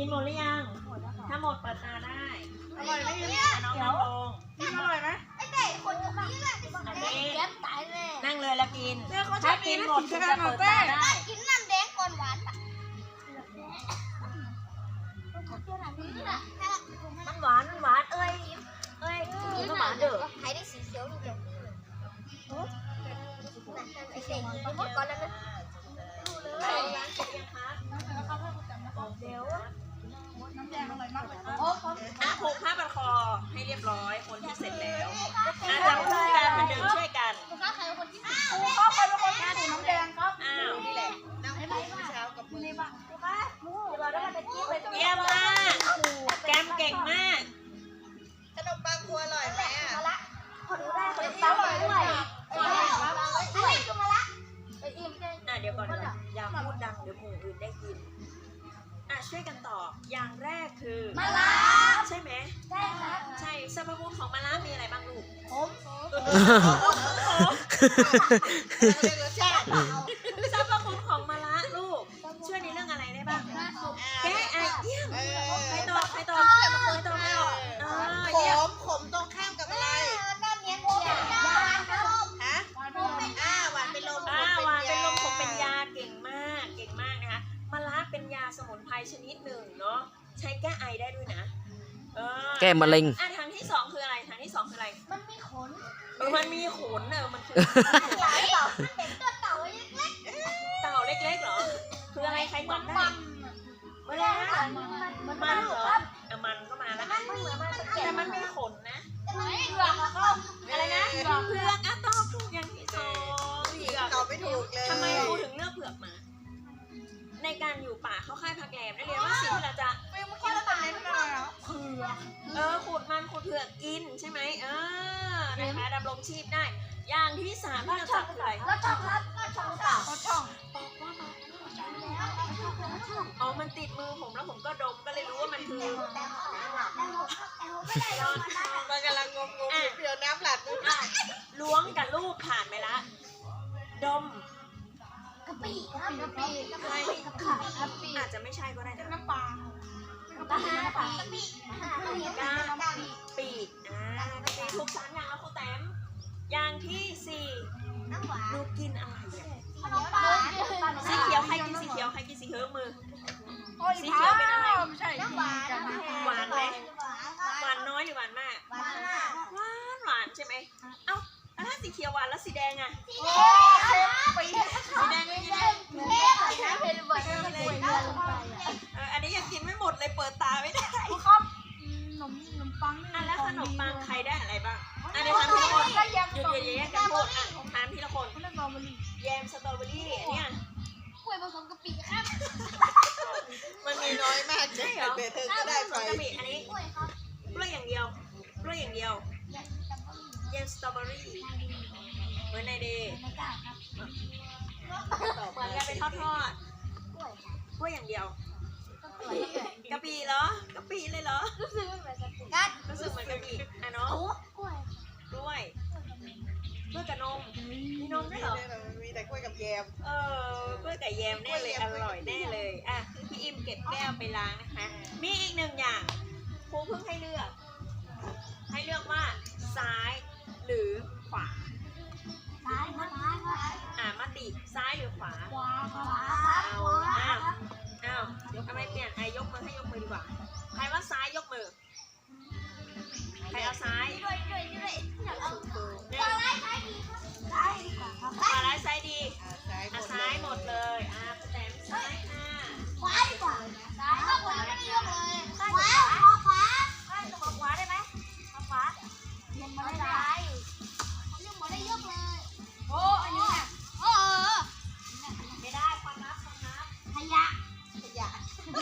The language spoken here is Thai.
กินหมดหรือยัง ถ้าหมดเปิดตาได้ อร่อยไหมน้องนั่งลกินอร่อยไหมไอเด็กคนนี้แหละแย้มตายเลยนั่งเลยแล้วกินเขาถ้ากินหมดจะเปิดตาได้ กินน้ำแดงก่อนหวานอะมันหวานมันหวานเอ้ยเอ้ยกินก็หวานเด้อใครได้สีเขียวดูเดี๋ลยไอเด็กกินหมดก่อนแล้วนะดูเลย เดี๋ยว เรียบร้อย คนที่เสร็จแล้วอะจับมือกันเหมือนเดิมช่วยกันข้าใครเป็นคนที่ครูเข้าไปเป็นคนที่ถูน้ำแดงครับอ้าวนี่แหละน้ำผูกเช้ากับมือเราได้ไปกินไปเยี่ยมมากแกมเก่งมากขนมปังครัวอร่อยไหมอะมาละคนดูได้คนตามมาด้วยอะไรก็มาละไอ้อิ่มอะเดี๋ยวก่อนนะอย่าพูดดังเดี๋ยวหมู่อื่นได้ยินอะช่วยกันตอบอย่างแรกคือมาละใช่ไหมใช่ครับใช่ สรรพคุณของมะระมีอะไรบ้างลูกผมเรียกรสชาติสรรพคุณของมะระลูก ช่วยในเรื่องอะไรได้บ้างแก้ไอเยี่ยมเอใครอตอบใครตอบใครตอบไม่ตอบเออขเยี่ยมมขมตรงข้ามกับอะไรก็เมียนเขียนยาครับฮะอ่าหวานเป็นลมอ่าขมวานเป็นลมยผมเป็นยาเก่งมากเก่งมากนะคะมะระเป็นยาสมุนไพรชนิดหนึ่งเนาะใช้แก้ไอได้ด้วยนะเออแก้มะเร็งอะ มันมีขนเนอะมันคือหลายเหรอเป็นตัวเต่าเล็กเต่าเล็กๆเหรอ คืออะไรใครตอบได้ๆเวลามันมันเหรออะมันก็มาแล้วมันเหมือนมันแต่มันมีขนนะ แต่มันเผือกอะครับอะไรนะเผือกอะตอบถูกอย่างที่สองเผือกตอบไม่ถูกเลยทำไมครูถึงเลือกเผือกมา ในการอยู่ป่าเข้าค่ายพักแรมได้เรียนว่าสิ่งที่เราจะเมื่อกี้เราตอบเน้นอะไรอเผือกเออขูดมันขูดเผือกกินใช่ไหมเออ นะคะดำรงชีพได้ อย่างที่สามที่เราจับคืออะไรแล้วช่องครับก็ช่องเต่าเขาช่องอ๋อ มันติดมือผมแล้วผมก็ดมก็เลยรู้ว่ามันคือมันกำลังงงงๆเปรี้ยวน้ำหลัดด้วยอะล้วงกับลูกผ่านไปละ ดมกะปิครับกะปิกะปิกะปิกะปิอาจจะไม่ใช่ก็ได้นะน้ำปลากะปิกะปิกะปิกาปี กินอะไรอะขนมปังสีเขียวใครกินสีเขียวใครกินสีเขียวมือ สีเขียวเป็นอะไร ไม่ใช่หวานหวานไหมหวานน้อยหรือหวานมาก หวานมากหวานหวานใช่ไหมเอ้าแล้วถ้าสีเขียวหวานแล้วสีแดงอะ สีแดงสีแดงไม่กินได้ ธอก็ได้ไปกะปิอันนี้กล้วยครับกล้วยอย่างเดียวกล้วยอย่างเดียวแยมสตรอเบอรี่เหมือนในเดย์ไม่กล้าครับเหมือนกันเป็นทอดทอดกล้วยๆกล้วยอย่างเดียวกะปิเหรอกะปิเลยเหรอรู้สึกไม่เหมือนกะปิกัดรู้สึกเหมือนกะปิอะเนาะกล้วยกล้วยกล้วยกับนมมีนมด้วยเหรอมีแต่กล้วยกับแยมเออกล้วยไก่แยมแน่เลยอร่อยแน่เลยอะ พี่อิมเก็บแก้วไปล้างนะคะ มีอีกหนึ่งอย่างครูเพิ่งให้เลือก ให้เลือกว่าซ้ายหรือขวา ซ้ายครับซ้ายครับอะมาติซ้ายหรือขวาว้าขวาครับขวาครับอ้าวทำไมเปลี่ยนไอยกมือให้ยกมือดีกว่า ใครว่าซ้ายยกมือ ใครเอาซ้ายด้วยด้วยด้วยอย